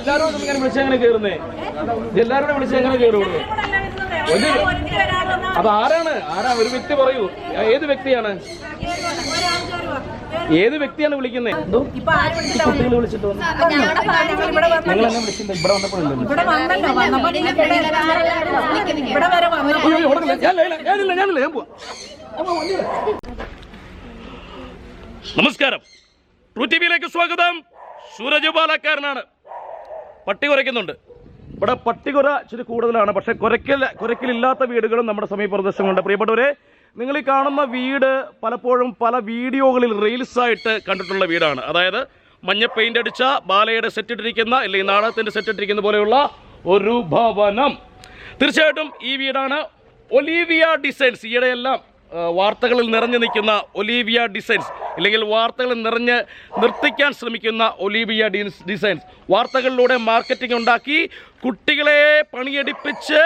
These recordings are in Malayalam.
എല്ലാരോടും ഇങ്ങനെ വിളിച്ചെങ്ങനെ കേറുന്നേ? എല്ലാരോടും വിളിച്ച് എങ്ങനെ കേറുള്ളൂ അത് ആരാണ്? ആരാ? ഒരു വ്യക്തി പറയൂ. ഏത് വ്യക്തിയാണ്? ഏത് വ്യക്തിയാണ് വിളിക്കുന്നത് കുട്ടികൾ വിളിച്ചിട്ട് നിങ്ങൾ എന്നെ ഇവിടെ വന്നപ്പോഴല്ലോ. ഞാനില്ല, ഞാനില്ല ഞാനില്ല ഞാൻ പോവാ. നമസ്കാരം. ട്രൂ ടി വിയിലേക്ക് സ്വാഗതം. സൂരജ് പാലക്കാരനാണ് പട്ടി കുറയ്ക്കുന്നുണ്ട്. ഇവിടെ പട്ടി കുര ഇച്ചിരി കൂടുതലാണ്. പക്ഷേ കുരയ്ക്കൽ കുരയ്ക്കലില്ലാത്ത വീടുകളും നമ്മുടെ സമീപപ്രദേശങ്ങളുണ്ട്. പ്രിയപ്പെട്ടവരെ നിങ്ങൾ ഈ കാണുന്ന വീട് പലപ്പോഴും പല വീഡിയോകളിൽ റീൽസ് ആയിട്ട് കണ്ടിട്ടുള്ള വീടാണ്. അതായത് മഞ്ഞ പെയിന്റ് അടിച്ച ബാലയുടെ സെറ്റ് ഇട്ടിരിക്കുന്ന അല്ലെങ്കിൽ നാടകത്തിന്റെ സെറ്റ് ഇട്ടിരിക്കുന്ന പോലെയുള്ള ഒരു ഭവനം. തീർച്ചയായിട്ടും ഈ വീടാണ് ഒലീവിയ ഡിസൈൻസ്. ഈയിടെയെല്ലാം വാർത്തകളിൽ നിറഞ്ഞു നിൽക്കുന്ന ഒലീവിയ ഡിസൈൻസ് അല്ലെങ്കിൽ വാർത്തകളിൽ നിറഞ്ഞ് നിർത്തിക്കാൻ ശ്രമിക്കുന്ന ഒലീവിയ ഡിസൈൻസ് വാർത്തകളിലൂടെ മാർക്കറ്റിംഗ് ഉണ്ടാക്കി കുട്ടികളെ പണിയെടുപ്പിച്ച്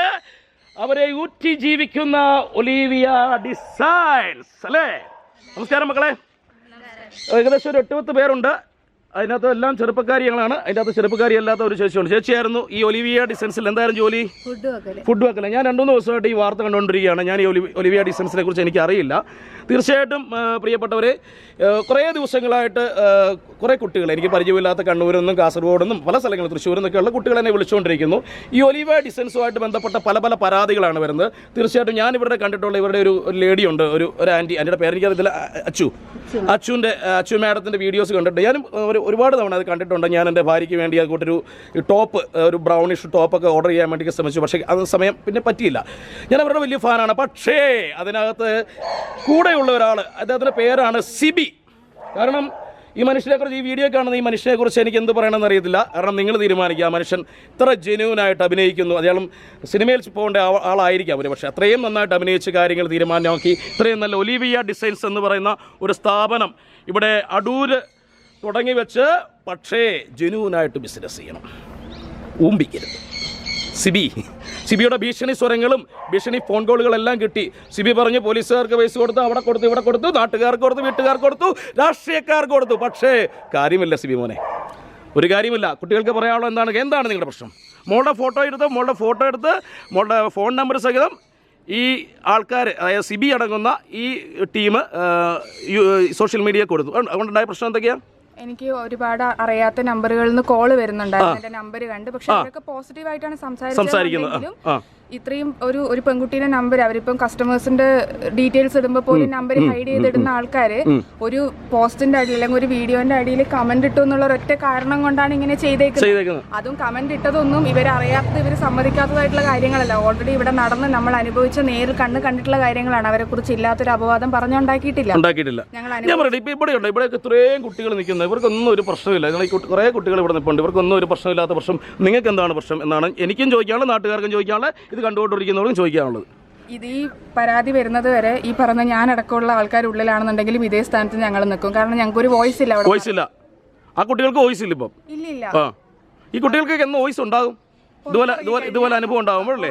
അവരെ ഊറ്റി ജീവിക്കുന്ന ഒലീവിയ ഡിസൈൻസ് അല്ലേ? നമസ്കാരം മക്കളെ. ഏകദേശം ഒരു എട്ടുപത്ത് പേരുണ്ട്. അതിനകത്ത് എല്ലാം ചെറുപ്പക്കാരികളാണ്. അതിന്റെ അകത്ത് ചെറുപ്പക്കാരി അല്ലാത്ത ഒരു ചേച്ചിയുണ്ട് ചേച്ചിയായിരുന്നു ഈ ഒലിവിയ ഡിസൻസിൽ. എന്തായാലും ജോലി? ഫുഡ് വെക്കൽ. ഞാൻ രണ്ടു മൂന്ന് ദിവസമായിട്ട് ഈ വാർത്ത കണ്ടുകൊണ്ടിരിക്കുകയാണ്. ഞാൻ ഈ ഒലി- ഒലിവിയ ഡിസൈൻസിനെ കുറിച്ച് എനിക്ക് അറിയില്ല തീർച്ചയായിട്ടും പ്രിയപ്പെട്ടവരെ കുറേ ദിവസങ്ങളായിട്ട് കുറേ കുട്ടികൾ എനിക്ക് പരിചയമില്ലാത്ത കണ്ണൂരിൽ നിന്നും കാസർഗോഡ് നിന്നും പല സ്ഥലങ്ങളിൽ തൃശ്ശൂരിൽ നിന്നൊക്കെയുള്ള കുട്ടികൾ എന്നെ വിളിച്ചുകൊണ്ടിരിക്കുന്നു. ഈ ഒലിവ ഡിസൈൻസുമായിട്ട് ബന്ധപ്പെട്ട പല പല പരാതികളാണ് വരുന്നത്. തീർച്ചയായിട്ടും ഞാൻ ഇവിടെ കണ്ടിട്ടുള്ള ഇവരുടെ ഒരു ലേഡിയുണ്ട് ഒരു ഒരു ആന്റി. ആന്റിയുടെ പേര് എനിക്കറിയത്തില്ല അ- അച്ചു. അച്ചുവിന്റെ അച്ചു മാഡത്തിന്റെ വീഡിയോസ് കണ്ടിട്ട് ഞാൻ ഒരു ഒരുപാട് തവണ അത് കണ്ടിട്ടുണ്ട്. ഞാൻ എന്റെ ഭാര്യയ്ക്ക് വേണ്ടി അതുകൊണ്ടൊരു ടോപ്പ് ഒരു ബ്രൗണിഷ് ടോപ്പൊക്കെ ഓർഡർ ചെയ്യാൻ വേണ്ടി ശ്രമിച്ചു. പക്ഷേ അത് സമയം പിന്നെ പറ്റിയില്ല. ഞാൻ അവരുടെ വലിയ ഫാനാണ്. പക്ഷേ അതിനകത്ത് കൂടെയുള്ള ഒരാൾ അദ്ദേഹത്തിന്റെ പേരാണ് സിബി. കാരണം ഈ മനുഷ്യനെക്കുറിച്ച് ഈ വീഡിയോ കാണുന്ന ഈ മനുഷ്യനെക്കുറിച്ച് എനിക്ക് എന്ത് പറയണമെന്ന് അറിയത്തില്ല. കാരണം നിങ്ങൾ തീരുമാനിക്കുക. മനുഷ്യൻ ഇത്ര ജെന്യൂനായിട്ട് അഭിനയിക്കുന്നു. അദ്ദേഹം സിനിമയിൽ പോകേണ്ട ആളായിരിക്കാം ഒരു പക്ഷേ. അത്രയും നന്നായിട്ട് അഭിനയിച്ച് കാര്യങ്ങൾ തീരുമാനമാക്കി. ഇത്രയും നല്ല ഒലിവിയ ഡിസൈൻസ് എന്ന് പറയുന്ന ഒരു സ്ഥാപനം ഇവിടെ അടൂര് തുടങ്ങി വെച്ച് പക്ഷേ ജെന്യൂനായിട്ട് ബിസിനസ് ചെയ്യണം. ഊമ്പിക്കരുത്. സിബി. സിബിയുടെ ഭീഷണി സ്വരങ്ങളും ഭീഷണി ഫോൺ കോളുകളെല്ലാം കിട്ടി. സിബി പറഞ്ഞു പോലീസുകാർക്ക് പൈസ കൊടുത്തു അവിടെ കൊടുത്തു ഇവിടെ കൊടുത്തു നാട്ടുകാർക്ക് കൊടുത്തു വീട്ടുകാർക്ക് കൊടുത്തു രാഷ്ട്രീയക്കാർക്ക് കൊടുത്തു. പക്ഷേ കാര്യമില്ല സിബി മോനെ. ഒരു കാര്യമില്ല. കുട്ടികൾക്ക് പറയാനുള്ളത് എന്താണ്? എന്താണ് നിങ്ങളുടെ പ്രശ്നം? മോളുടെ ഫോട്ടോ എടുത്ത്? മോളുടെ ഫോട്ടോ എടുത്ത് മോളുടെ ഫോൺ നമ്പർ സഹിതം ഈ ആൾക്കാർ അതായത് സിബി അടങ്ങുന്ന ഈ ടീം സോഷ്യൽ മീഡിയ കൊടുത്തു. അതുകൊണ്ടുണ്ടായ പ്രശ്നം എന്തൊക്കെയാണ് എനിക്ക് ഒരുപാട് അറിയാത്ത നമ്പറുകളിൽ നിന്ന് കോൾ വരുന്നുണ്ടായിരുന്നു. എന്റെ നമ്പർ കണ്ട്. പക്ഷെ അവരൊക്കെ പോസിറ്റീവ് ആയിട്ടാണ് സംസാരിക്കുന്നത്. സംസാരിച്ചത് ഇത്രയും ഒരു ഒരു പെൺകുട്ടിയുടെ നമ്പർ അവരിപ്പം കസ്റ്റമേഴ്സിന്റെ ഡീറ്റെയിൽസ് ഇടുമ്പോൾ പോലും നമ്പർ ഹൈഡ് ചെയ്തിടുന്ന ആൾക്കാര് ഒരു പോസ്റ്റിന്റെ അടിയിൽ അല്ലെങ്കിൽ ഒരു വീഡിയോന്റെ അടിയിൽ കമന്റ് ഇട്ടു എന്നുള്ള ഒറ്റ കാരണം കൊണ്ടാണ് ഇങ്ങനെ ചെയ്തേക്കുന്നത്. അതും കമന്റ് ഇട്ടതൊന്നും ഇവർ ഇവരറിയാത്തത് ഇവർ സമ്മതിക്കാത്തതായിട്ടുള്ള കാര്യങ്ങളല്ല. ഓൾറെഡി ഇവിടെ നടന്ന് നമ്മൾ അനുഭവിച്ച നേരിൽ കണ്ണ് കണ്ടിട്ടുള്ള കാര്യങ്ങളാണ്. അവരെ കുറിച്ച് ഇല്ലാത്തൊരു അപവാദം പറഞ്ഞുണ്ടാക്കിയിട്ടില്ല. ഇവിടെ ഇത്രയും കുട്ടികൾ നിൽക്കുന്നത്. ഇവർക്കൊന്നും ഒരു പ്രശ്നമില്ല. കുറേ കുട്ടികൾ ഇവിടെ നിൽപ്പുണ്ട്. ഇവർക്കൊന്നും ഒരു പ്രശ്നമില്ലാത്ത പ്രശ്നം. നിങ്ങൾക്ക് എന്താണ് പ്രശ്നം എന്നാണ് എനിക്കും ചോദിക്കാനുള്ളത് നാട്ടുകാർക്കും ചോദിക്കാനുള്ളത് ഇത് കണ്ടുകൊണ്ടിരിക്കുന്നവർക്കും ചോദിക്കാനുള്ളത്. ഇത് ഈ പരാതി വരുന്നത് വരെ ഈ പറഞ്ഞ ഞാൻ അടക്കമുള്ള ആൾക്കാർ ഉള്ളിലാണെന്നുണ്ടെങ്കിലും ഇതേ സ്ഥാനത്ത് ഞങ്ങൾ നിൽക്കും. കാരണം ഞങ്ങൾക്ക് ഒരു വോയിസ് ഇല്ല വോയിസ് ഇല്ല. ആ കുട്ടികൾക്ക് വോയിസ് ഇല്ല ഇപ്പം. ഇല്ല ഈ കുട്ടികൾക്ക് എന്ന് വോയിസ് ഉണ്ടാകും. ഇതുപോലെ ഇതുപോലെ ഇതുപോലെ അനുഭവം ഉണ്ടാകുമ്പോഴല്ലേ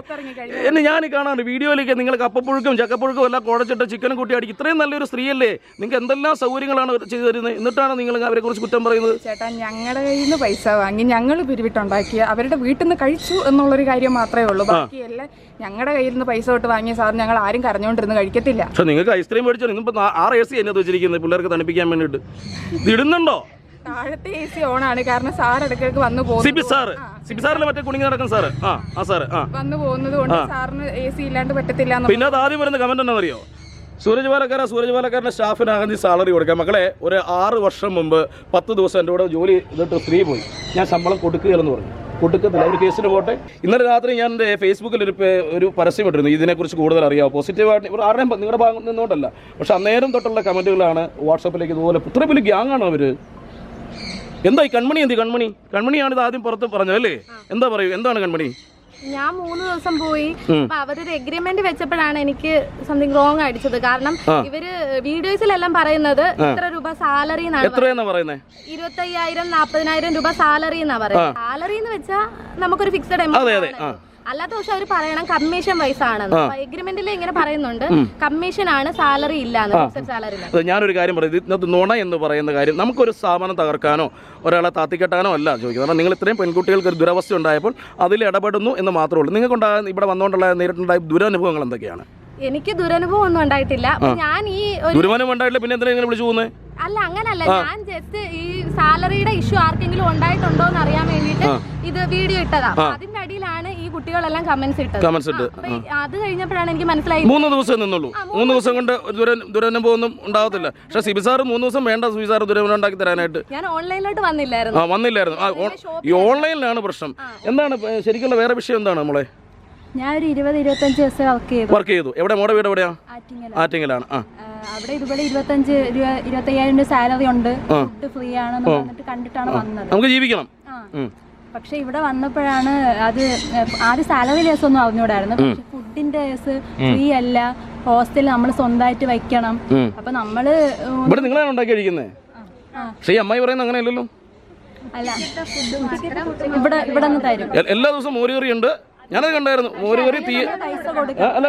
എന്നെ ഞാൻ കാണാറുണ്ട്. വീഡിയോയിലേക്ക് നിങ്ങൾ കപ്പപ്പുഴുക്കും ചക്കപ്പുഴുക്കും എല്ലാം കുഴച്ചിട്ട് ചിക്കനും കൂട്ടി അടിക്കും. ഇത്രയും നല്ലൊരു സ്ത്രീയല്ലേ? നിങ്ങൾക്ക് എന്തെല്ലാം സൗകര്യങ്ങളാണ് ചെയ്തു തരുന്നത്? എന്നിട്ടാണ് നിങ്ങൾ അവരെ കുറിച്ച് കുറ്റം പറയുന്നത്? ചേട്ടാ ഞങ്ങളുടെ കയ്യിൽ നിന്ന് പൈസ വാങ്ങി ഞങ്ങൾ പിരിവിട്ടുണ്ടാക്കിയ അവരുടെ വീട്ടിൽ നിന്ന് കഴിച്ചു എന്നുള്ളൊരു കാര്യം മാത്രമേ ഉള്ളൂ. ബാക്കിയെല്ലാം ഞങ്ങളുടെ കയ്യിൽ നിന്ന് പൈസ തൊട്ട് വാങ്ങിയ സാധനം ഞങ്ങൾ ആരും കരഞ്ഞുകൊണ്ടിരുന്ന് കഴിക്കത്തില്ല. പക്ഷെ നിങ്ങൾക്ക് ഐസ്ക്രീം മേടിച്ചോ? ഇന്നിപ്പോൾ ആറ് എ സി എന്നത് വെച്ചിരിക്കുന്നത് പിള്ളേർക്ക് തണുപ്പിക്കാൻ വേണ്ടിയിട്ട്. ഇടുന്നുണ്ടോ? താഴത്തെ എ സി ഓണാണ്. കാരണം സാർ ഇടയ്ക്കിടയ്ക്ക് വന്നു പോകുന്നു സിബി സാറ് സിബി സാറിലെ മറ്റേ കുണിങ്ങി നടക്കുന്ന സാറ് ആ ആ സാറ് ആ. വന്നു പോകുന്നത് കൊണ്ട് സാറിന് എ സി ഇല്ലാണ്ട് പറ്റത്തില്ല എന്ന് പിന്നെ അത് ആദ്യം വരുന്ന കമന്റ് എന്താണെന്നറിയോ? സൂരജ് പാലക്കാര സൂരജ് പാലക്കാരന്റെ സ്റ്റാഫിന് അകന്തി സാലറി കൊടുക്കാം. മക്കളെ ഒരു ആറ് വർഷം മുമ്പ് പത്ത് ദിവസം എന്റെ കൂടെ ജോലി ചെയ്തിട്ട് സ്ത്രീ പോയി. ഞാൻ ശമ്പളം കൊടുക്കുകയെന്ന് പറഞ്ഞു. കൊടുക്കത്തില്ല. ഒരു കേസിന് പോട്ടെ ഇന്നലെ രാത്രി ഞാൻ എന്റെ ഫേസ്ബുക്കിൽ ഒരു ഒരു പരസ്യം ഇട്ടിരുന്നു. ഇതിനെക്കുറിച്ച് കൂടുതൽ അറിയാമോ പോസിറ്റീവായിട്ട് ഇവർ ആരുടെയും നിങ്ങളുടെ ഭാഗം നിന്നുകൊണ്ടല്ല. പക്ഷെ അന്നേരം തൊട്ടുള്ള കമന്റുകളാണ് വാട്സപ്പിലേക്ക് ഇതുപോലെ ഇത്ര വലിയ ഗ്യാങ്ങാണ് അവർ എന്താ ഈ കൺമണി എന്ത് കൺമണി. കൺമണിയാണ് ഇത് ആദ്യം പുറത്ത് പറഞ്ഞത് അല്ലേ? എന്താ പറയൂ? എന്താണ് കൺമണി? ഞാൻ മൂന്ന് ദിവസം പോയി. അപ്പൊ അവരൊരു എഗ്രിമെന്റ് വെച്ചപ്പോഴാണ് എനിക്ക് സംതിങ് റോങ് അടിച്ചത്. കാരണം ഇവർ വീഡിയോസിലെല്ലാം പറയുന്നത് ഇത്ര രൂപ സാലറി പറയുന്നത്. ഇരുപത്തയ്യായിരം നാപ്പതിനായിരം രൂപ സാലറി എന്നാ പറയുന്നത്. സാലറി എന്ന് വെച്ചാൽ നമുക്കൊരു ഫിക്സഡ് എമൗണ്ട് അല്ലാത്ത പക്ഷെ അവർ പറയണം കമ്മീഷൻ വൈസ് ആണെന്ന്. എഗ്രിമെന്റിൽ ഇങ്ങനെ പറയുന്നുണ്ട് കമ്മീഷൻ ആണ് സാലറി ഇല്ലാന്ന് ഫിക്സഡ് സാലറി ഞാനൊരു കാര്യം പറയുന്നത് ഇതിനകത്ത് നുണ എന്ന് പറയുന്ന കാര്യം നമുക്കൊരു സ്ഥാപനം തകർക്കാനോ ഒരാളെ താത്തിക്കെട്ടാനോ അല്ല ചോദിക്കുന്നത്. കാരണം നിങ്ങൾ ഇത്രയും പെൺകുട്ടികൾക്ക് ഒരു ദുരവസ്ഥ ഉണ്ടായപ്പോൾ അതിൽ ഇടപെടുന്നു എന്ന് മാത്രമേ ഉള്ളൂ. നിങ്ങൾക്കുണ്ടായ ഇവിടെ വന്നുകൊണ്ടുള്ള നേരിട്ടുണ്ടായ ദുരനുഭവങ്ങൾ എന്തൊക്കെയാണ്? എനിക്ക് ദുരനുഭവം ഒന്നും ഉണ്ടായിട്ടില്ല. ഞാൻ ഈ ദുരനുഭവം ഉണ്ടായിട്ടില്ല പിന്നെ എന്തിനാ വിളിച്ചു പോകുന്നത് അല്ല അങ്ങനല്ല. ഞാൻ ജസ്റ്റ് ഈ സാലറിയുടെ ഇഷ്യൂ ആർക്കെങ്കിലും ഉണ്ടായിട്ടുണ്ടോ എന്ന് അറിയാൻ വേണ്ടിയിട്ട് ഇത് വീഡിയോ ഇട്ടതാ. അതിന്റെ അടിയിലാണ് കുട്ടികളെല്ലാം കമന്റ്സ് ഇട്ടത്. കമന്റ്സ് ഇട്ട്. അത് കഴിഞ്ഞപ്പോഴാണ് എനിക്ക് മനസ്സിലായി മൂന്ന് ദിവസം നിന്നുള്ളൂ. മൂന്ന് ദിവസം. കൊണ്ട് ദുര ദുരനുഭവം ഒന്നും ഉണ്ടാവത്തില്ല പക്ഷെ സിബി സാർ മൂന്ന് ദിവസം വേണ്ട സിബി സാർ ദുരനുഭവം ഉണ്ടാക്കി തരാനായിട്ട്. ഞാൻ ഓൺലൈനിലോട്ട് വന്നില്ലായിരുന്നു. ആ വന്നില്ലായിരുന്നു. ഈ ഓൺലൈനിലാണ് പ്രശ്നം. എന്താണ് ശരിക്കുള്ള വേറെ വിഷയം എന്താണ് നമ്മളെ? ഞാൻ ഒരു ഇരുപത് ഇരുപത്തഞ്ച് ദിവസം വർക്ക് ചെയ്തു. വർക്ക് ചെയ്തു. എവിടെ? മോടെ വീട് എവിടെയാ? ആറ്റിങ്ങലാണ്. ആ. അവിടെ ഇതുപോലെ ഇരുപത്തഞ്ച് രൂപ- ഇരുപത്തയ്യായിരം രൂപ സാലറി ഉണ്ട്. ഫുഡ് ഫ്രീ ആണെന്ന് പറഞ്ഞിട്ട് കണ്ടിട്ടാണ് വന്നത്. നമുക്ക് ജീവിക്കണം. പക്ഷെ ഇവിടെ വന്നപ്പോഴാണ് അത് ആദ്യം സാലറി ലെസ് ഒന്നും അറിഞ്ഞൂടായിരുന്നു പക്ഷെ ഫുഡിന്റെ കേസ് ഫ്രീ അല്ല. ഹോസ്റ്റലിൽ നമ്മൾ സ്വന്തമായിട്ട് വെക്കണം. അപ്പൊ നമ്മൾ ഇവിടെ നിങ്ങളാണ് ഉണ്ടാക്കി കഴിക്കുന്നത് പക്ഷേ ഈ അമ്മായി പറയുന്നത് അങ്ങനെയല്ലല്ലോ? അല്ല. ഇവിടെ ഇവിടെ നിന്ന് തരും. എല്ലാ ദിവസവും മോരുകറി ഉണ്ട് ഞാനത് കണ്ടായിരുന്നു. മോരുകറി തീ അല്ല.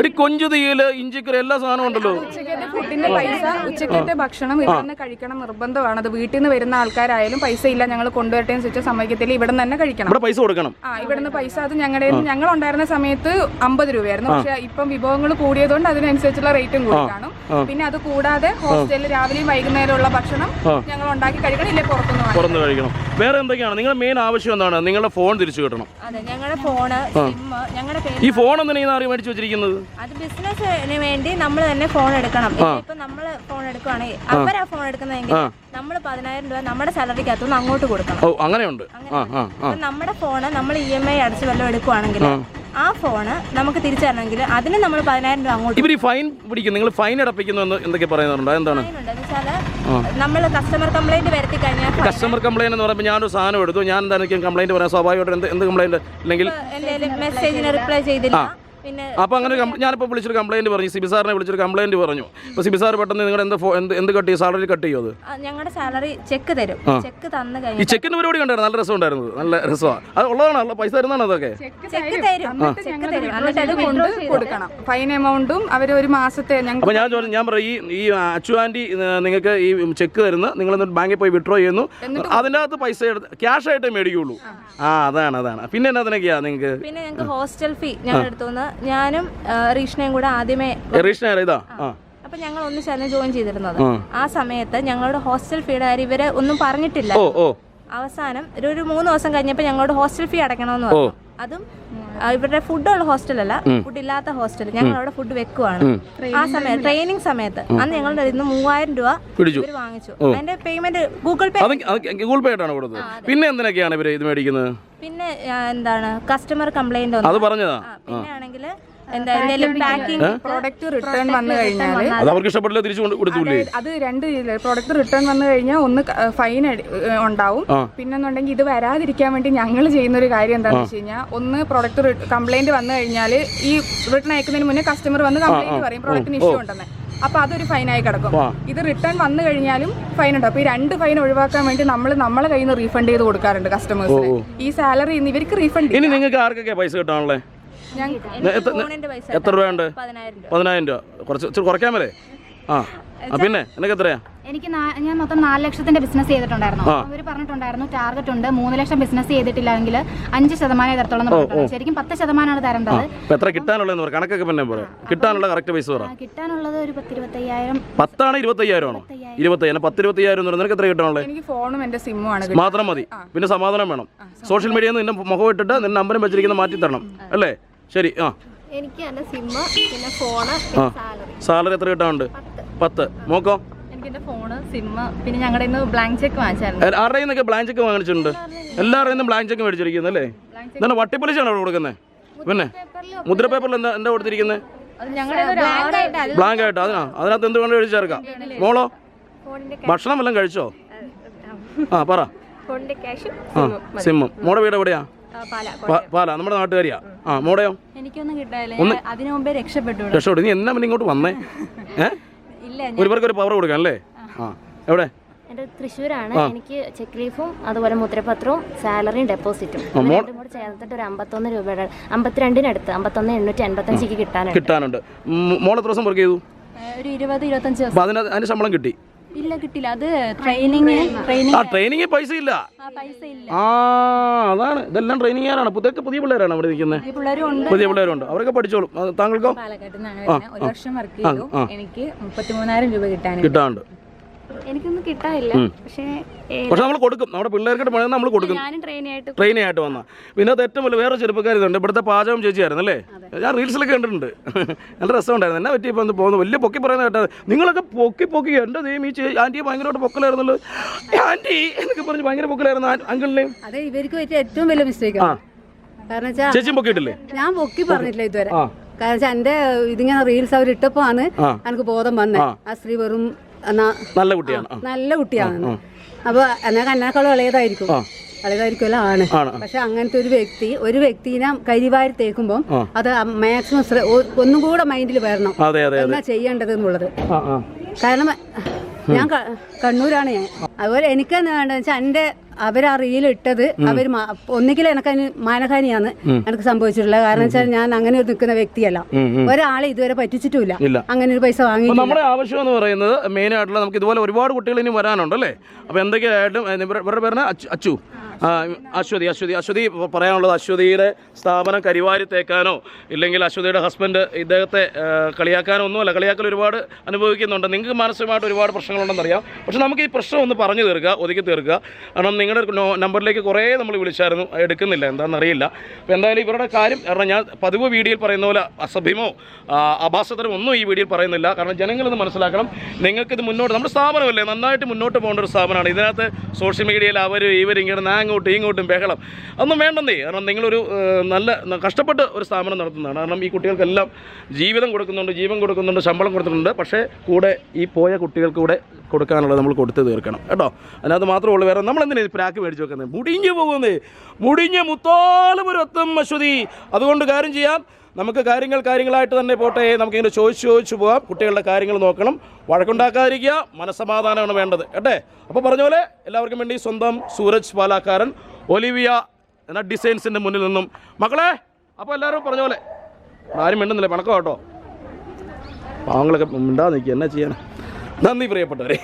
ഒരു കൊഞ്ചു തീയിൽ ഇഞ്ചിക്കറി എല്ലാ സാധനവും ഉണ്ടല്ലോ. ഉച്ചക്കത്തെ ഫുഡിന്റെ പൈസ ഉച്ചക്കത്തെ ഭക്ഷണം ഇവിടെ നിന്ന് കഴിക്കണം നിർബന്ധമാണ്. അത് വീട്ടിൽ നിന്ന് വരുന്ന ആൾക്കാരായാലും പൈസ ഇല്ല ഞങ്ങൾ കൊണ്ടുവരട്ടെ എന്ന് വെച്ചാൽ സമ്മതിക്കത്തില്ല. ഇവിടെ നിന്ന് തന്നെ കഴിക്കണം. ഇവിടെ പൈസ കൊടുക്കണം. ആ ഇവിടെ നിന്ന് പൈസ അത് ഞങ്ങളുടെ ഞങ്ങൾ ഉണ്ടായിരുന്ന സമയത്ത് അമ്പത് രൂപയായിരുന്നു. പക്ഷെ ഇപ്പം വിഭവങ്ങൾ കൂടിയതുകൊണ്ട് അതിനനുസരിച്ചുള്ള റേറ്റും കൂടി കാണും പിന്നെ അത് കൂടാതെ ഹോസ്റ്റലിൽ രാവിലെയും വൈകുന്നേരമുള്ള ഭക്ഷണം ഞങ്ങൾ ഉണ്ടാക്കി കഴിക്കണം. ഇല്ലേ പുറത്തുനിന്ന്. കഴിക്കണം. വേറെ എന്തൊക്കെയാണ്? നിങ്ങളുടെ മെയിൻ ആവശ്യം എന്താണ്? നിങ്ങളുടെ ഫോൺ തിരിച്ചു കിട്ടണം. അതെ ഞങ്ങളുടെ ഫോണ് സിം ഞങ്ങളുടെ പേര് ഈ ഫോൺ എന്തിനാ മേടിച്ചു വെച്ചിരിക്കുന്നത്? അത് ബിസിനസ്സിന് വേണ്ടി നമ്മൾ തന്നെ ഫോൺ എടുക്കണം. ഇപ്പൊ നമ്മൾ ഫോൺ എടുക്കുവാണെങ്കിൽ അവരാ ഫോൺ എടുക്കുന്നതെങ്കിൽ നമ്മൾ പതിനായിരം രൂപ നമ്മുടെ സാലറിക്കകത്തുനിന്ന് അങ്ങോട്ട് കൊടുക്കണം. ഓ അങ്ങനെയുണ്ട്. നമ്മുടെ ഫോണ് നമ്മൾ ഇ എം ഐ അടച്ച് വല്ലതും എടുക്കുവാണെങ്കിൽ ആ ഫോണ് നമുക്ക് തിരിച്ചു തരണമെങ്കിൽ അതിന് നമ്മൾ പതിനായിരം രൂപ അങ്ങോട്ട് ഇവർ ഈ ഫൈൻ പിടിക്കും. നിങ്ങൾ ഫൈൻ അടപ്പിക്കുന്നു എന്ന് എന്തൊക്കെ പറയുന്നുണ്ട്? എന്താണ് നമ്മൾ കസ്റ്റമർ കംപ്ലൈന്റ് വരുത്തി കഴിഞ്ഞാൽ കസ്റ്റമർ കംപ്ലൈന്റ് എന്ന് പറയുമ്പോൾ ഞാനൊരു സാധനം എടുത്തു. ഞാൻ എന്തായിരിക്കും കംപ്ലൈന്റ് പറയാം. സ്വാഭാവികമായിട്ട് എന്ത് എന്ത് കംപ്ലൈന്റ് അല്ലെങ്കിൽ മെസ്സേജിന് റിപ്ലൈ ചെയ്തില്ല. അപ്പോൾ അങ്ങനെ ഞാനിപ്പോ ഞാനിപ്പോൾ വിളിച്ചൊരു കംപ്ലൈന്റ് പറഞ്ഞു. സിബി സാറിനെ വിളിച്ചൊരു കംപ്ലൈന്റ് പറഞ്ഞു. അപ്പോൾ സിബി സാർ പെട്ടെന്ന് നിങ്ങളുടെ എന്ത് എന്ത് എന്ത് കട്ട് ചെയ്യും? സാലറി കട്ട് ചെയ്യും അത്? ഞങ്ങളുടെ സാലറി ചെക്ക് തരും. ചെക്ക് തന്നു കഴിഞ്ഞു ഈ ചെക്കിന്റെ ചെക്കിന് പരിപാടി കണ്ടായിരുന്നു. നല്ല രസം ഉണ്ടായിരുന്നു നല്ല രസമാണ് അത് ഉള്ളതാണ്? ഉള്ള പൈസ തരുന്നതാണ് അതൊക്കെ? ചെക്ക് തരും. ചെക്ക് തരും. എന്നിട്ട് അത് കൊണ്ട് കൊടുക്കണം. ഫൈൻ എമൗണ്ടും അവർ ഒരു മാസത്തെ അപ്പോൾ ഞാൻ ചോദിച്ചു ഞാൻ പറയും ഈ ഈ അച്ചു ആന്റി നിങ്ങൾക്ക് ഈ ചെക്ക് തരുന്ന നിങ്ങൾ എന്നിട്ട് ബാങ്കിൽ പോയി വിഡ്രോ ചെയ്യുന്നു. അതിന്റെ അകത്ത് പൈസ എടുത്ത് ക്യാഷ് ആയിട്ട് മേടിക്കുള്ളൂ. ആ. അതാണ് അതാണ്. പിന്നെ എന്നതിനൊക്കെയാ നിങ്ങൾക്ക്? പിന്നെ ഞങ്ങൾക്ക് ഹോസ്റ്റൽ ഫീ ഞങ്ങൾ എടുത്തുനിന്ന് ഞാനും റീഷ്ണയും കൂടെ ആദ്യമേ ഇതാ. അപ്പൊ ഞങ്ങൾ ഒന്നിച്ചായിരുന്നു ജോയിൻ ചെയ്തിരുന്നത്. ആ. സമയത്ത് ഞങ്ങളുടെ ഹോസ്റ്റൽ ഫീഡ് കാര്യം ഇവരെ ഒന്നും പറഞ്ഞിട്ടില്ല. അവസാനം ഒരു മൂന്ന് ദിവസം കഴിഞ്ഞപ്പോൾ ഞങ്ങളോട് ഹോസ്റ്റൽ ഫീ അടയ്ക്കണമെന്ന് പറഞ്ഞു. അതും ഇവരുടെ ഫുഡുള്ള ഹോസ്റ്റലല്ല ഫുഡ് ഇല്ലാത്ത ഹോസ്റ്റൽ ഞങ്ങൾ അവിടെ ഫുഡ് വെക്കുവാണ്. ആ സമയത്ത് ട്രെയിനിങ് സമയത്ത് അന്ന് ഞങ്ങളുടെ ഇന്ന് മൂവായിരം രൂപ വാങ്ങിച്ചു. അതിന്റെ payment Google pay Google pay ആയിട്ടാണ് കൊടുത്തത്? പിന്നെ എന്തിനൊക്കെയാണ് ഇവർ ഇത് മേടിക്കുന്നത്? പിന്നെ എന്താണ് കസ്റ്റമർ കംപ്ലൈന്റ് അത് പറഞ്ഞതാ? പിന്നെ ആണെങ്കിൽ പ്രോഡക്റ്റ് റിട്ടേൺ വന്നു കഴിഞ്ഞാൽ അത് അവർക്ക് ഇഷ്ടപ്പെട്ടില്ല തിരിച്ചു അത് രണ്ട് രീതിയിൽ പ്രോഡക്റ്റ് റിട്ടേൺ വന്നു കഴിഞ്ഞാൽ ഒന്ന് ഫൈൻ ഉണ്ടാവും. പിന്നെന്നുണ്ടെങ്കിൽ ഇത് വരാതിരിക്കാൻ വേണ്ടി ഞങ്ങൾ ചെയ്യുന്ന ഒരു കാര്യം എന്താണെന്ന് വെച്ച് കഴിഞ്ഞാൽ ഒന്ന് പ്രോഡക്റ്റ് കംപ്ലൈന്റ് വന്നു കഴിഞ്ഞാൽ ഈ റിട്ടേൺ അയക്കുന്നതിന് മുന്നേ കസ്റ്റമർ വന്ന് കംപ്ലൈന്റ് പറയും പ്രോഡക്റ്റിന് ഇഷ്യൂ ഉണ്ടെന്ന്. അപ്പൊ അതൊരു ഫൈനായി കിടക്കും. ഇത് റിട്ടേൺ വന്നു കഴിഞ്ഞാലും ഫൈൻ ഉണ്ട്. അപ്പൊ ഈ രണ്ട് ഫൈൻ ഒഴിവാക്കാൻ വേണ്ടി നമ്മൾ നമ്മളെ കയ്യിൽ നിന്ന് റീഫണ്ട് ചെയ്ത് കൊടുക്കാറുണ്ട് കസ്റ്റമേഴ്സിന് ഈ സാലറി ഇവർക്ക് റീഫണ്ട് ഇനി നിങ്ങൾക്ക് ആർക്കൊക്കെ പൈസ കിട്ടാനുള്ളത് എത്ര രൂപയുണ്ട്? പതിനായിരം രൂപ. പതിനായിരം രൂപ. കുറച്ച് ഇച്ചിരി കുറയ്ക്കാൻ വരെ ആ. പിന്നെ എനിക്ക് എത്രയാ? എനിക്ക് ഞാൻ മൊത്തം നാല് ലക്ഷത്തിന്റെ ബിസിനസ് ചെയ്തിട്ടുണ്ടായിരുന്നു. അവർ പറഞ്ഞിട്ടുണ്ടായിരുന്നു ടാർഗറ്റ് ഉണ്ട്. മൂന്ന് ലക്ഷം ബിസിനസ് ചെയ്തിട്ടില്ലെങ്കിൽ അഞ്ച് ശതമാനം എതിർത്തോളം ശരിക്കും പത്ത് ശതമാനമാണ് തരേണ്ടത്. എത്ര കിട്ടാനുള്ളത് കണക്കൊക്കെ പിന്നെ പറയാം കിട്ടാനുള്ള കറക്റ്റ് പൈസ പറ. കിട്ടാനുള്ളത് ഒരു പത്തിരുപത്തയ്യായിരം. പത്താണ് ഇരുപത്തയ്യായിരം ആണോ? ഇരുപത്തയ്യായിരം പത്ത് ഇരുപത്തയ്യായിരം എന്ന് പറഞ്ഞാൽ നിനക്ക് എത്ര കിട്ടാനുള്ളത് എനിക്ക് ഫോണും എന്റെ സിമ്മും ആണ് മാത്രം മതി. പിന്നെ സമാധാനം വേണം. സോഷ്യൽ മീഡിയയിൽ നിന്ന് നിന്റെ മുഖം ഇട്ടിട്ട് നിന്റെ നമ്പറും വെച്ചിരിക്കുന്ന മാറ്റി തരണം അല്ലേ? ശരി ആ. എനിക്ക് എന്റെ സിമ്മ് പിന്നെ ഫോണ് സാലറി. സാലറി എത്ര കിട്ടാനുണ്ട്? പത്ത്. നോക്കോ എനിക്ക് എന്റെ ഫോൺ സിമ്മ് പിന്നെ ഞങ്ങളുടെ ഇന്ന് ബ്ലാങ്ക് ചെക്ക് വാങ്ങിച്ചായിരുന്നു. ആരുടെ നിന്നൊക്കെ ബ്ലാങ്ക് ചെക്ക് വാങ്ങിച്ചിട്ടുണ്ട്? എല്ലാവരുടെ നിന്നും ബ്ലാങ്ക് ചെക്ക് മേടിച്ചിരിക്കുന്നത് അല്ലേ? എന്താണ് വട്ടിപ്പലിശാണോ അവിടെ കൊടുക്കുന്നത് പിന്നെ മുദ്ര പേപ്പറിൽ എന്താ എന്താ കൊടുത്തിരിക്കുന്നത് ബ്ലാങ്ക് ആയിട്ട്. അതിനാ? അതിനകത്ത് എന്ത് വേണം എഴുതി ചേർക്കാം? മോളോ? ഭക്ഷണം വല്ലതും കഴിച്ചോ? ആ പറ. സിമ്മും. മോടെ വീട് എവിടെയാ? പാലാ. നമ്മുടെ നാട്ടുകാരിയാ. ആ മോടെയോ എനിക്കൊന്നും കിട്ടാനില്ല. അതിനു മുമ്പേ രക്ഷപ്പെട്ടു. രക്ഷപ്പെട്ടു. നീ എന്നാ പിന്നെ ഇങ്ങോട്ട് വന്നേ? ഏ? ഇല്ല ഒരുപാർക്ക് ഒരു പവർ കൊടുക്കാം അല്ലേ? ആ. എവിടെ? എന്റെ തൃശ്ശൂരാണ്. എനിക്ക് ചെക്ക് ലീഫും അതുപോലെ മുദ്രപത്രവും സാലറിയും ഡെപ്പോസിറ്റും. രണ്ടും കൂടെ ചേർത്തിട്ട് ഒരു അമ്പത്തൊന്ന് രൂപയുടെ അമ്പത്തിരണ്ടിനടുത്ത് അമ്പത്തൊന്ന് എണ്ണൂറ്റി അൻപത്തഞ്ചിക്ക് കിട്ടാനുണ്ട്. കിട്ടാനുണ്ട്. മോളെത്ര ദിവസം വർക്ക് ചെയ്തു? ഒരു ഇരുപത് ഇരുപത്തഞ്ച് ദിവസം. അതിന് അതിന് ശമ്പളം കിട്ടി. ഇല്ല കിട്ടില്ല. അത് ട്രെയിനിങ് ആ ട്രെയിനിങ് പൈസ ഇല്ല. ആ അതാണ്. ഇതെല്ലാം ട്രെയിനിങ് ആരാണ് പുതിയ പുതിയ പിള്ളേരാണ് അവിടെ നിൽക്കുന്നത് പുതിയ പിള്ളേരുണ്ട്. അവരൊക്കെ പഠിച്ചോളും. താങ്കൾക്കോ? ഒരു വർഷം വർക്ക് ചെയ്തു. എനിക്ക് മുപ്പത്തിമൂന്നായിരം രൂപ കിട്ടാനുണ്ട്. കിട്ടാണ്ട് എനിക്കൊന്നും കിട്ടാനില്ല പക്ഷേ പക്ഷെ നമ്മൾ കൊടുക്കും. നമ്മുടെ പിള്ളേർക്ക് പണിയാൻ നമ്മൾ കൊടുക്കും. ഞാനും ട്രെയിനി ആയിട്ട് ട്രെയിനി വന്ന. പിന്നെ അത് ഏറ്റവും വലിയ വേറെ ചെറുപ്പക്കാരുണ്ട് ഇവിടുത്തെ പാചകം ചേച്ചിയായിരുന്നു അല്ലേ? ഞാൻ റീൽസിലൊക്കെ കണ്ടിട്ടുണ്ട്. നല്ല രസമുണ്ടായിരുന്നു. എന്നെ പറ്റി ഇപ്പം പോകുന്നു? വലിയ പൊക്കി പറയുന്ന കേട്ടത് നിങ്ങളൊക്കെ പൊക്കി പൊക്കി എന്റെ ദൈവം ഈ ആന്റി ഭയങ്കരമായിട്ട് പൊക്കലായിരുന്നല്ലോ. ആന്റി എന്നൊക്കെ പറഞ്ഞ് ഭയങ്കര പൊക്കലായിരുന്നു അങ്കിളിനെയും അത് ഇവർക്ക് പറ്റിയ ഏറ്റവും വലിയ മിസ്റ്റേക്ക് കാരണം ചേച്ചി പൊക്കിയിട്ടില്ലേ? ഞാൻ പൊക്കി പറഞ്ഞിട്ടില്ല ഇതുവരെ. കാരണം എന്റെ ഇതിങ്ങനെ റീൽസ് അവർ ഇട്ടപ്പോ ആണ്. എനിക്ക് ബോധം വന്നേ. ആ. സ്ത്രീ വെറും നല്ല കുട്ടിയാണ്. നല്ല കുട്ടിയാണ്. അപ്പൊ എന്നാ കന്നേക്കാളും ഇളയതായിരിക്കും. ഇളയതായിരിക്കുമല്ലോ ആണ്. പക്ഷെ അങ്ങനത്തെ ഒരു വ്യക്തി ഒരു വ്യക്തിനെ കരിവാരി തേക്കുമ്പോൾ അത് മാക്സിമം ഒന്നും കൂടെ മൈൻഡിൽ വരണം. എന്നാ ചെയ്യേണ്ടത് എന്നുള്ളത്. കാരണം ഞാൻ കണ്ണൂരാണ് ഞാൻ. അതുപോലെ എനിക്ക് എന്താ വേണ്ടത് വെച്ചാൽ എന്റെ അവരാ റീലിട്ടത് അവർ ഒന്നുകിൽ എനിക്ക് അതിന് മാനഹാനിയാണ് എനിക്ക് സംഭവിച്ചിട്ടുള്ളത്. കാരണം വെച്ചാൽ ഞാൻ അങ്ങനെ ഒരു നിൽക്കുന്ന വ്യക്തിയല്ല. ഒരാളെ ഇതുവരെ പറ്റിച്ചിട്ടില്ല അങ്ങനെ ഒരു പൈസ വാങ്ങി നമ്മുടെ ആവശ്യം എന്ന് പറയുന്നത് മെയിൻ ആയിട്ടുള്ള നമുക്ക് ഇതുപോലെ ഒരുപാട് കുട്ടികൾ ഇനി വരാനുണ്ട് അല്ലേ? അപ്പോൾ എന്തൊക്കെയായിട്ടും ഇവരുടെ പേരാണ് അച്ചു. അശ്വതി അശ്വതി അശ്വതി പറയാനുള്ളത് അശ്വതിയുടെ സ്ഥാപനം കരിവാരി തേക്കാനോ ഇല്ലെങ്കിൽ അശ്വതിയുടെ ഹസ്ബൻഡ് ഇദ്ദേഹത്തെ കളിയാക്കാനോ ഒന്നുമല്ല കളിയാക്കൽ ഒരുപാട് അനുഭവിക്കുന്നുണ്ട്. നിങ്ങൾക്ക് മാനസികമായിട്ട് ഒരുപാട് പ്രശ്നങ്ങളുണ്ടെന്നറിയാം. പക്ഷേ നമുക്ക് ഈ പ്രശ്നം ഒന്ന് പറഞ്ഞു തീർക്കുക ഒതുക്കി തീർക്കുക. കാരണം നിങ്ങളുടെ നമ്പറിലേക്ക് കുറേ നമ്മൾ വിളിച്ചായിരുന്നു എടുക്കുന്നില്ല എന്താണെന്ന് അറിയില്ല അപ്പോൾ എന്തായാലും ഇവരുടെ കാര്യം കാരണം ഞാൻ പതിവ് വീഡിയോയിൽ പറയുന്ന പോലെ അസഭ്യമോ അഭാസത്തരം ഒന്നും ഈ വീഡിയോയിൽ പറയുന്നില്ല. കാരണം ജനങ്ങളിത് മനസ്സിലാക്കണം. നിങ്ങൾക്കിത് മുന്നോട്ട് നമ്മുടെ സ്ഥാപനമല്ലേ നന്നായിട്ട് മുന്നോട്ട് പോകേണ്ട ഒരു സ്ഥാപനമാണ്. ഇതിനകത്ത് സോഷ്യൽ മീഡിയയിൽ അവർ ഇവർ ഇങ്ങനെ അങ്ങോട്ടും ഇങ്ങോട്ടും ബഹളം. അതൊന്നും വേണ്ടെന്നേ. കാരണം നിങ്ങളൊരു നല്ല കഷ്ടപ്പെട്ട് ഒരു സ്ഥാപനം നടത്തുന്നതാണ്. കാരണം ഈ കുട്ടികൾക്കെല്ലാം ജീവിതം കൊടുക്കുന്നുണ്ട് ജീവൻ കൊടുക്കുന്നുണ്ട് ശമ്പളം കൊടുത്തിട്ടുണ്ട്. പക്ഷേ കൂടെ ഈ പോയ കുട്ടികൾക്ക് കൂടെ കൊടുക്കാനുള്ളത് നമ്മൾ കൊടുത്തു തീർക്കണം. കേട്ടോ? അതിനകത്ത് മാത്രമേ ഉള്ളൂ. വേറെ നമ്മൾ എന്തിനാ പ്രാക്ക് മേടിച്ച് വെക്കുന്നത് മുടിഞ്ഞു പോകുന്നേ. മുടിഞ്ഞ് മുത്തോലപുരത്തും അശ്വതി. അതുകൊണ്ട് കാര്യം ചെയ്യാം. നമുക്ക് കാര്യങ്ങൾ കാര്യങ്ങളായിട്ട് തന്നെ പോട്ടെ. നമുക്കിങ്ങനെ ചോദിച്ച് ചോദിച്ചു പോകാം കുട്ടികളുടെ കാര്യങ്ങൾ നോക്കണം. വഴക്കുണ്ടാക്കാതിരിക്കുക. മനസ്സമാധാനമാണ് വേണ്ടത്. കേട്ടേ? അപ്പോൾ പറഞ്ഞ പോലെ എല്ലാവർക്കും വേണ്ടി സ്വന്തം സൂരജ് പാലാക്കാരൻ ഒലിവിയ എന്ന ഡിസൈൻസിന്റെ മുന്നിൽ നിന്നും. മക്കളെ അപ്പോൾ എല്ലാവരും പറഞ്ഞ പോലെ ആരും മിണ്ടുന്നില്ല. പണക്കം കേട്ടോ. പാവങ്ങളൊക്കെ മിണ്ടാതെ നിൽക്കുക എന്നാ ചെയ്യാൻ നന്ദി പ്രിയപ്പെട്ടവരെ.